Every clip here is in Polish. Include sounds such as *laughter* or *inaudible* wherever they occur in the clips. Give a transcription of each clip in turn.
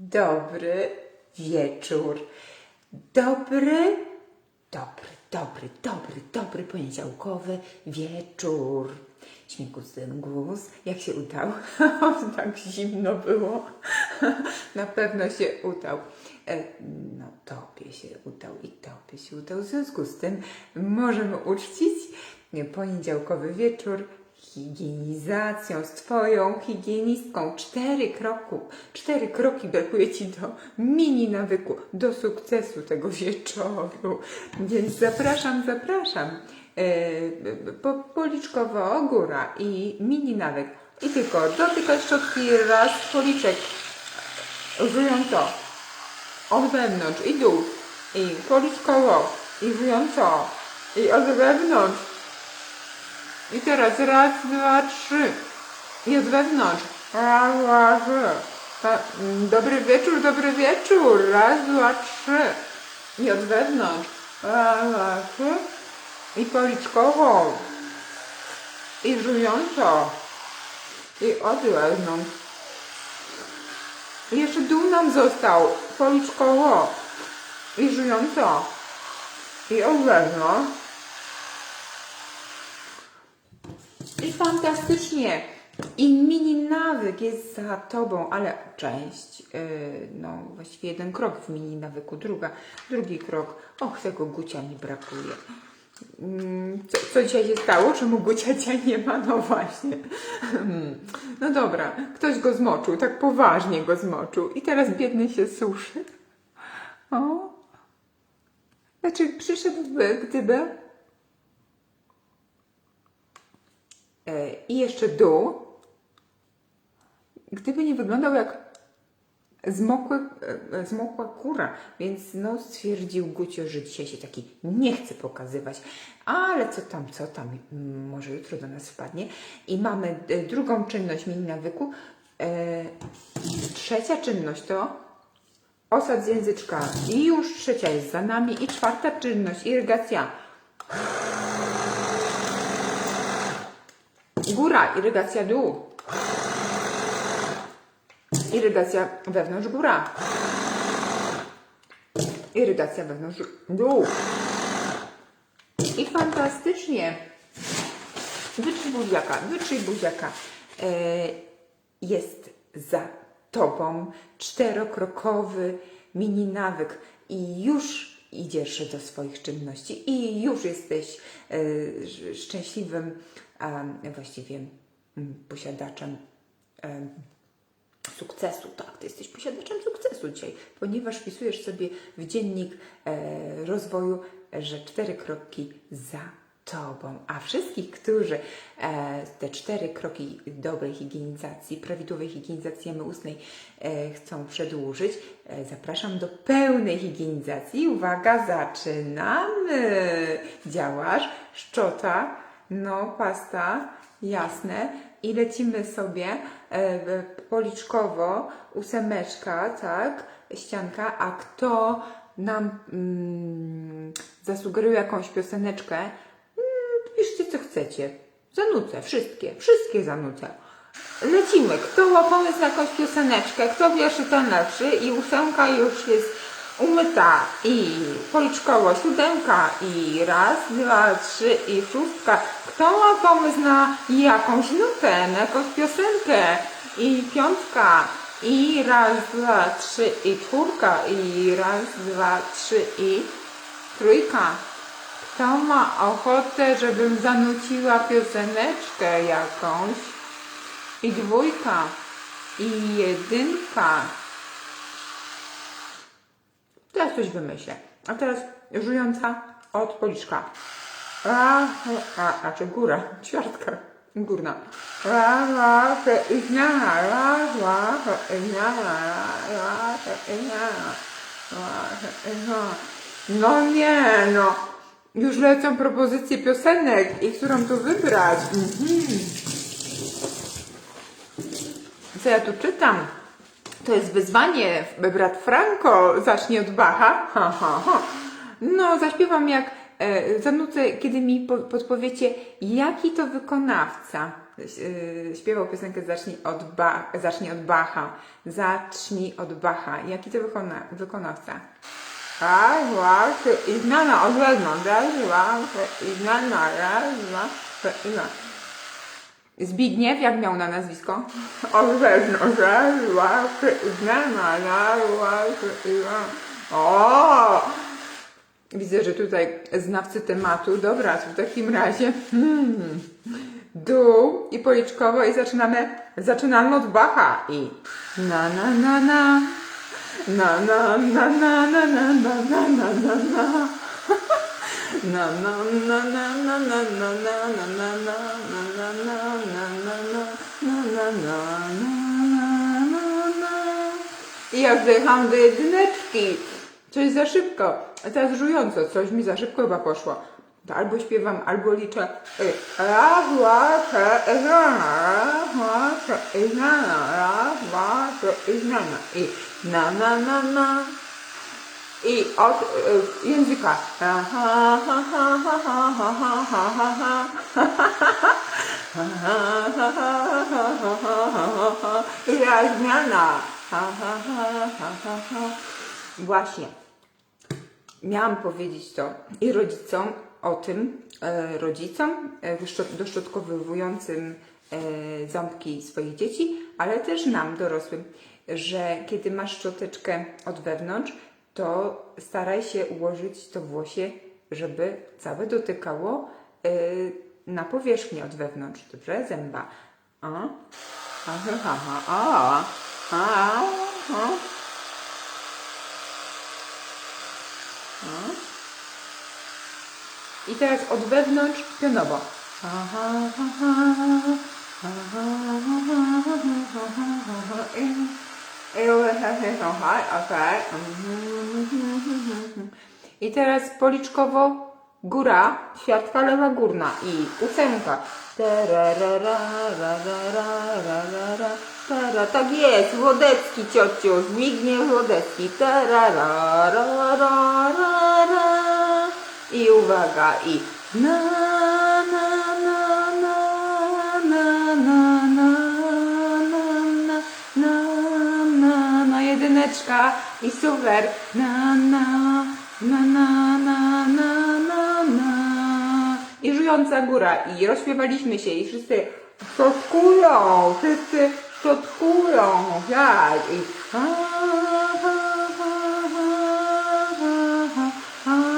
dobry wieczór. Dobry, dobry, dobry, dobry, dobry poniedziałkowy wieczór. Śmigus ten jak się udał? *laughs* tak zimno było. *laughs* Na pewno się udał. E, No, tobie się udał i tobie się udał. W związku z tym możemy uczcić poniedziałkowy wieczór higienizacją, z Twoją higienistką. Cztery kroku, cztery kroki brakuje Ci do mini nawyku, do sukcesu tego wieczoru. Więc zapraszam, zapraszam. E, po, policzkowo góra i mini nawyk. I tylko dotykaj szczotki raz, policzek. Użyjąco. Od wewnątrz i dół. I policzkowo. I użyjąco. I od wewnątrz. I teraz raz, dwa, trzy. Od wewnątrz. Raz, dwa, trzy. Mm, dobry wieczór, dobry wieczór. Raz, dwa, trzy. I od wewnątrz. Raz, dwa, trzy. I policzkowo. I żująco. I od wewnątrz. I jeszcze dół nam został. Policzkowo. I żująco. I od wewnątrz. I fantastycznie. I mini nawyk jest za tobą, ale część, yy, no właściwie jeden krok w mini nawyku, druga, drugi krok. Och, tego gucia mi brakuje. Mm, Co, co dzisiaj się stało? Czemu gucia dzisiaj nie ma? No właśnie. Hmm. No dobra, ktoś go zmoczył, tak poważnie go zmoczył. I teraz biedny się suszy. O. Znaczy przyszedłby, gdyby I jeszcze dół. Gdyby nie wyglądał jak zmokły, e, zmokła kura, więc no stwierdził Gucio, że dzisiaj się taki nie chce pokazywać. Ale co tam, co tam, może jutro do nas wpadnie. I mamy e, drugą czynność mini nawyku. E, trzecia czynność to osad z języczka. I już trzecia jest za nami. I czwarta czynność, irygacja. Góra, irygacja dół. Irygacja wewnątrz góra. Irygacja wewnątrz dół. I fantastycznie. Wytrzyj buziaka, wytrzyj buziaka. E, jest za tobą czterokrokowy mini nawyk i już idziesz do swoich czynności i już jesteś e, sz- szczęśliwym, właściwie mm, posiadaczem em, sukcesu. Tak, ty jesteś posiadaczem sukcesu dzisiaj, ponieważ wpisujesz sobie w dziennik e, rozwoju, że cztery kroki za tobą. A wszystkich, którzy e, te cztery kroki dobrej higienizacji, prawidłowej higienizacji jamy ustnej e, chcą przedłużyć, zapraszam do pełnej higienizacji. Uwaga, zaczynamy! Działasz, szczota, no, pasta, jasne. I lecimy sobie e, policzkowo, ósemeczka, tak, ścianka, a kto nam mm, zasugeruje jakąś pioseneczkę, mm, piszcie co chcecie. Zanucę, wszystkie, wszystkie zanucę. Lecimy. Kto ma pomysł na jakąś pioseneczkę, kto pierwszy, ten lepszy i ósemka już jest umyta i policzkowo siódemka i raz, dwa, trzy i szóstka. Kto ma pomysł na jakąś nutę, na jakąś piosenkę i piątka i raz, dwa, trzy i czwórka i raz, dwa, trzy i trójka. Kto ma ochotę, żebym zanuciła pioseneczkę jakąś? I dwójka, i jedynka. Teraz coś wymyślę. A teraz żująca od policzka. A, a, a, czy góra, ćwiartka górna. Ra, ra, re, i zmiana, ra, ra, re, i zmiana, ra, ra, re, i zmiana, ra, re, i zmiana. No nie, no. Już lecą propozycje piosenek i którą tu wybrać. Mhm. Co ja tu czytam? To jest wyzwanie. Brat Franco zacznie od Bacha. Ha, ha, ha. No, zaśpiewam jak e, zanucę, kiedy mi po, podpowiecie, jaki to wykonawca. yy, śpiewał piosenkę Zacznij od, ba- zacznij od Bacha. Zacznij od Bacha. Jaki to wykona- wykonawca? Raz, dwa, trzy i znana od wewnątrz. Raz, dwa, znana. Raz, znana. Zbigniew, jak miał na nazwisko? Trzy i znana. O! Widzę, że tutaj znawcy tematu. Dobra, w takim razie hmm, dół i policzkowo i zaczynamy, zaczynamy od Bacha i na na na na na na na na na na na na na na na na na na na na na na na na na na na na na na na na i ja wdycham do jedyneczki. Coś za szybko. A teraz żująco. Coś mi za szybko chyba poszło. To albo śpiewam, albo liczę. Y, Raz, dwa, trzy, zmiana. Raz, dwa, trzy, zmiana. Raz, dwa, trzy, zmiana. I na, na, na, na i od języka. Ile zmiana. Właśnie. Miałam powiedzieć to i rodzicom o tym, rodzicom doszczotkowywującym ząbki swoich dzieci, ale też nam, dorosłym, że kiedy masz szczoteczkę od wewnątrz, to staraj się ułożyć to włosie, żeby całe dotykało e, na powierzchnię od wewnątrz, dobrze? Zęba. A, a, ha, ha, a, a, a. I teraz od wewnątrz pionowo. I teraz policzkowo góra, ćwiartka lewa górna i ósemka. Tak jest, Wodecki ciociu, Zbigniew Wodecki. I uwaga, i na jedyneczka i super na na na na na na na na i żująca góra i rozśpiewaliśmy się i wszyscy szczotkują, wszyscy szczotkują, tak i ha, ha, ha, ha, ha, ha.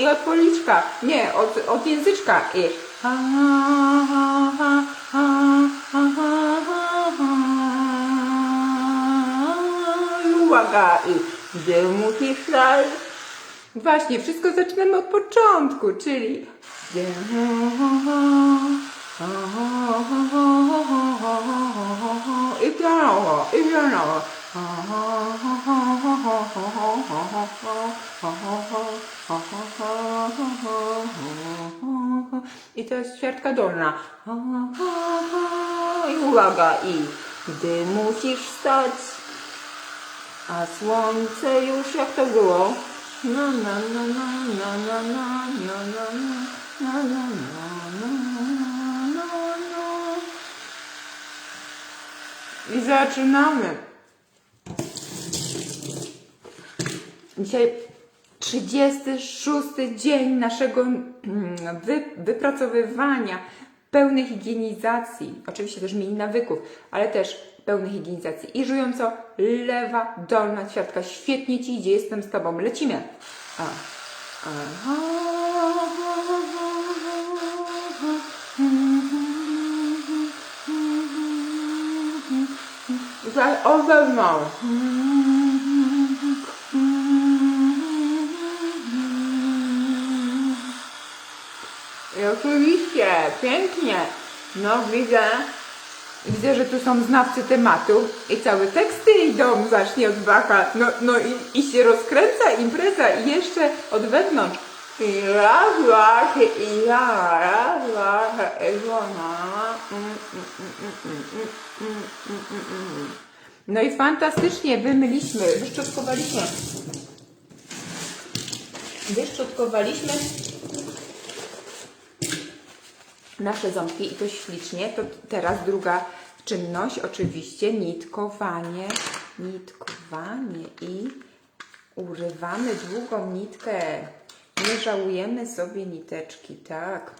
I od policzka, nie, od, od języczka. I ha, ha, ha, ha, ha, Uwaga, i gdzie stać? Właśnie, wszystko zaczynamy od początku, czyli i pianowo, i pianowo. I to jest ćwiartka dolna. I uwaga, i gdy musisz stać, a słońce już jak to było? Na na na na na na na na na na na na na na na na I zaczynamy. Dzisiaj 36 dzień naszego mm, wy, wypracowywania pełnej higienizacji, oczywiście też mniej nawyków, ale też pełnej higienizacji. I żująco lewa, dolna ćwiartka. Świetnie Ci idzie, jestem z Tobą. Lecimy. A. Aha. I oczywiście, pięknie. No widzę, Widzę, że tu są znawcy tematu i całe teksty idą, zacznie od Bacha. No, no i, i się rozkręca impreza i jeszcze od wewnątrz. I raz, raz, i ja, raz. E, mm, mm, mm, no i fantastycznie wymyliśmy, wyszczotkowaliśmy. Wyszczotkowaliśmy nasze ząbki i to ślicznie, to teraz druga czynność, oczywiście nitkowanie, nitkowanie i urywamy długą nitkę. Nie żałujemy sobie niteczki, tak.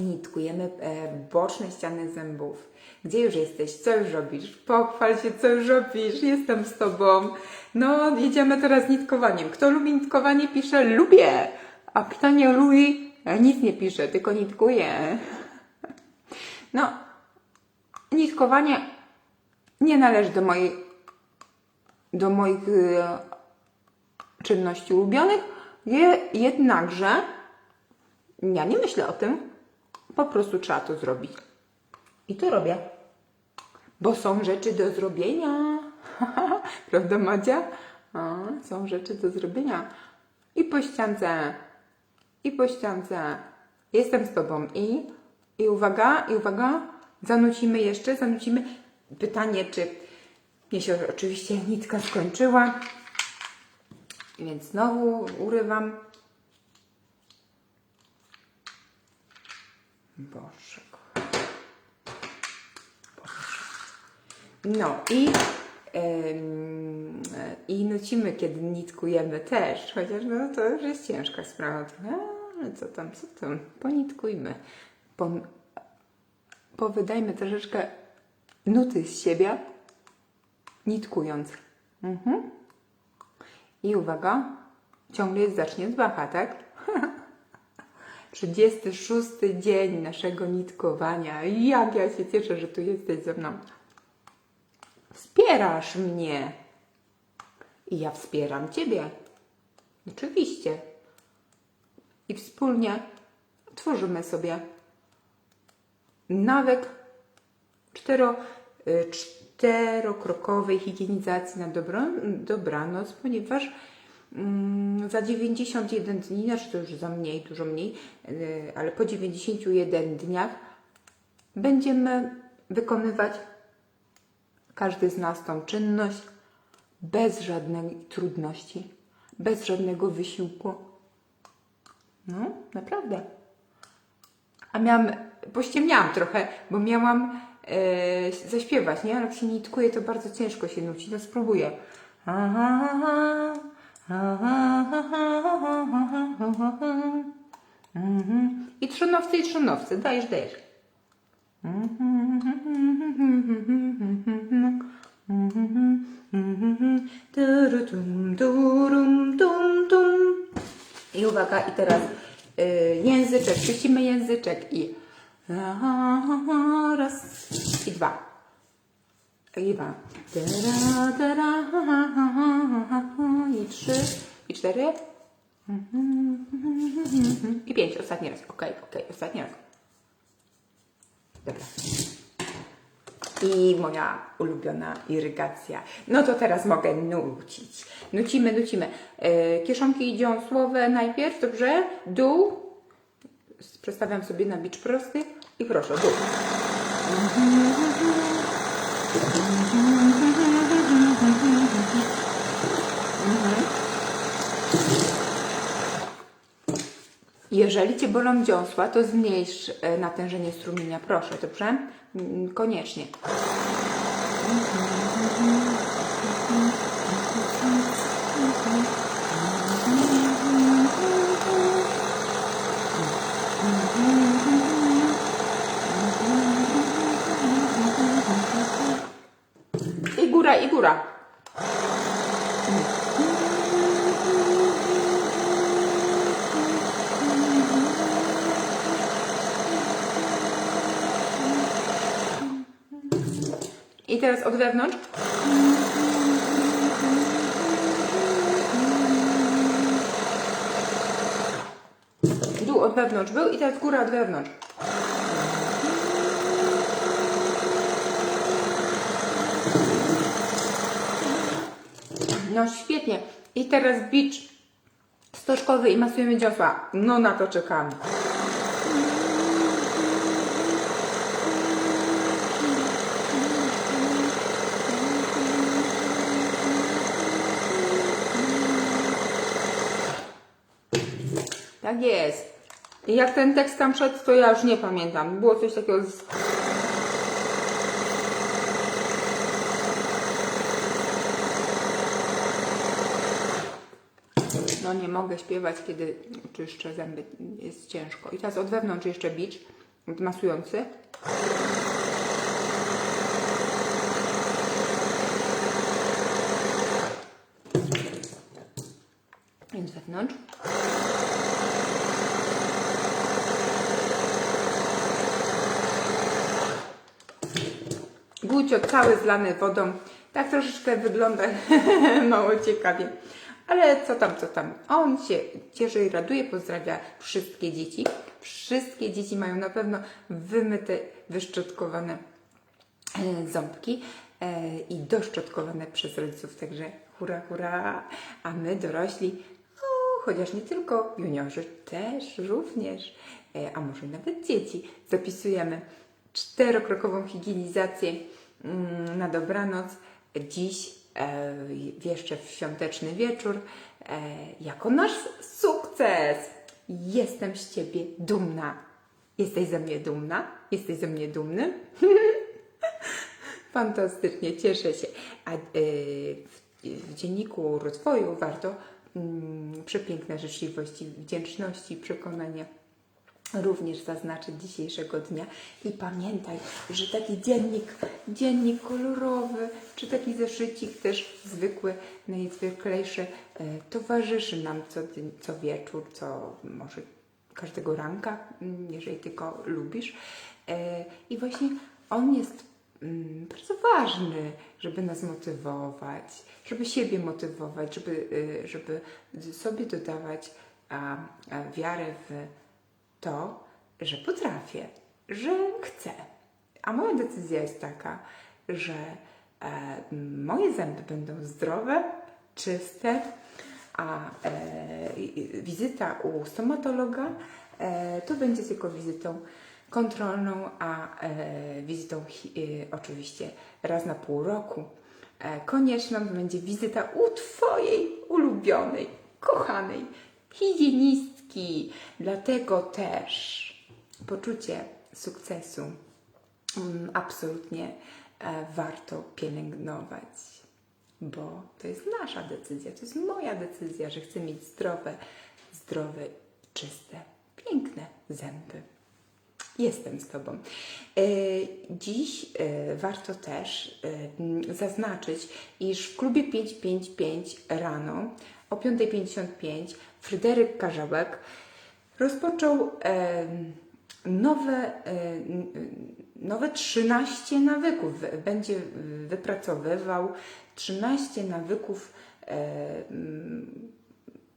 Nitkujemy e, boczne ściany zębów. Gdzie już jesteś? Co już robisz? Pochwal się, co już robisz. Jestem z Tobą. No, jedziemy teraz nitkowaniem. Kto lubi nitkowanie, pisze lubię. A kto nie lubi, e, nic nie pisze, tylko nitkuje. No, nitkowanie nie należy do moich, do moich e, czynności ulubionych, je, jednakże ja nie myślę o tym, po prostu trzeba to zrobić. I to robię. Bo są rzeczy do zrobienia. *laughs* Prawda, Madzia? A, są rzeczy do zrobienia. I po ściance, i po ściance. Jestem z Tobą. I, i uwaga, i uwaga, zanucimy jeszcze, zanucimy. Pytanie, czy mnie się oczywiście nitka skończyła. Więc znowu urywam. Boże. No i, i nucimy, kiedy nitkujemy też, chociaż no to już jest ciężka sprawa. trochę, Ale co tam, co tam, ponitkujmy. Po, powydajmy troszeczkę nuty z siebie, nitkując. Mhm. I uwaga, ciągle jest zacznie z bacha, tak? *laughs* 36 dzień naszego nitkowania. Jak ja się cieszę, że tu jesteś ze mną. Wspierasz mnie. I ja wspieram Ciebie. Oczywiście. I wspólnie tworzymy sobie nawyk cztero, y, czterokrokowej higienizacji na dobro, dobranoc, ponieważ mm, za 91 dni, znaczy to już za mniej, dużo mniej, y, ale po 91 dniach będziemy wykonywać każdy z nas tą czynność bez żadnej trudności, bez żadnego wysiłku. No, naprawdę. A miałam, pościemniałam trochę, bo miałam e, zaśpiewać, nie? Ale się nitkuje, to bardzo ciężko się nuci. No spróbuję. Mhm. I trzonowce, i trzonowce. Dajesz, dajesz. Turutum, turum, tum, tum. I uwaga, i teraz y, języczek, puścimy języczek i raz i dwa. I dwa. I trzy, i cztery, i pięć. Ostatni raz. Okej, okej, ostatni raz. Dobra. I moja ulubiona irygacja. No to teraz mogę nucić. Nucimy, nucimy. E, kieszonki dziąsłowe najpierw, dobrze? Dół. Przestawiam sobie na bicz prosty i proszę, dół. Jeżeli Cię bolą dziąsła, to zmniejsz e, natężenie strumienia, proszę, dobrze? Mm, Koniecznie. I góra, i góra. I teraz od wewnątrz. Dół od wewnątrz był i teraz góra od wewnątrz. No świetnie. I teraz bicz stożkowy i masujemy dziosła. No na to czekamy. Tak jest. I jak ten tekst tam szedł, to ja już nie pamiętam. Było coś takiego z... No nie mogę śpiewać, kiedy czyszczę zęby. Jest ciężko. I teraz od wewnątrz jeszcze bicz masujący. Więc wewnątrz. Gucio cały zlany wodą. Tak troszeczkę wygląda *laughs* mało ciekawie. Ale co tam, co tam. On się cieszy i raduje, pozdrawia wszystkie dzieci. Wszystkie dzieci mają na pewno wymyte, wyszczotkowane e, ząbki e, i doszczotkowane przez rodziców. Także hura, hura. A my dorośli, chociaż nie tylko juniorzy, też również, e, a może nawet dzieci, zapisujemy czterokrokową higienizację na dobranoc. Dziś, e, jeszcze w świąteczny wieczór, e, jako nasz sukces. Jestem z Ciebie dumna. Jesteś ze mnie dumna? Jesteś ze mnie dumny? *laughs* Fantastycznie, cieszę się. A y, w, dzienniku rozwoju warto mm, przepiękne życzliwości, wdzięczności, przekonania również zaznaczyć dzisiejszego dnia. I pamiętaj, że taki dziennik, dziennik kolorowy, czy taki zeszycik też zwykły, najzwyklejszy, e, towarzyszy nam co, co wieczór, co może każdego ranka, jeżeli tylko lubisz. E, I właśnie on jest bardzo ważny, żeby nas motywować, żeby siebie motywować, żeby, y, żeby sobie dodawać wiarę w to, że potrafię, że chcę. A moja decyzja jest taka, że e, moje zęby będą zdrowe, czyste, a e, wizyta u stomatologa e, to będzie tylko wizytą kontrolną, a e, wizytą e, oczywiście raz na pół roku. E, konieczną będzie wizyta u Twojej ulubionej, kochanej higienistki. Dlatego też poczucie sukcesu mm, absolutnie e, warto pielęgnować, bo to jest nasza decyzja, to jest moja decyzja, że chcę mieć zdrowe, zdrowe, czyste, piękne zęby. Jestem z Tobą. E, Dziś e, warto też e, zaznaczyć, iż w klubie 555 rano o 5.55 Fryderyk Karzełek rozpoczął nowe, nowe 13 nawyków. Wy- Będzie wypracowywał 13 nawyków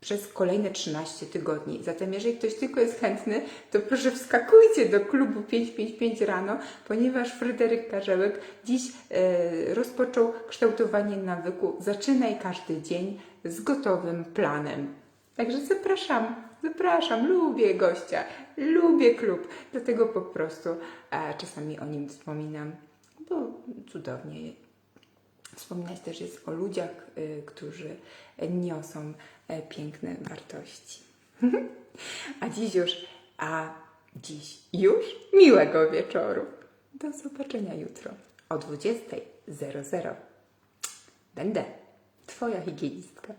przez kolejne 13 tygodni. Zatem, jeżeli ktoś tylko jest chętny, to proszę wskakujcie do klubu 555 rano, ponieważ Fryderyk Karzełek dziś e, rozpoczął kształtowanie nawyku Zaczynaj każdy dzień z gotowym planem. Także zapraszam, zapraszam, lubię gościa, lubię klub, dlatego po prostu e, czasami o nim wspominam, bo cudownie Wspominać też jest o ludziach, y, którzy niosą e, piękne wartości. *laughs* a dziś już, a dziś już miłego wieczoru. Do zobaczenia jutro o 20.00. Będę Twoja higienistka.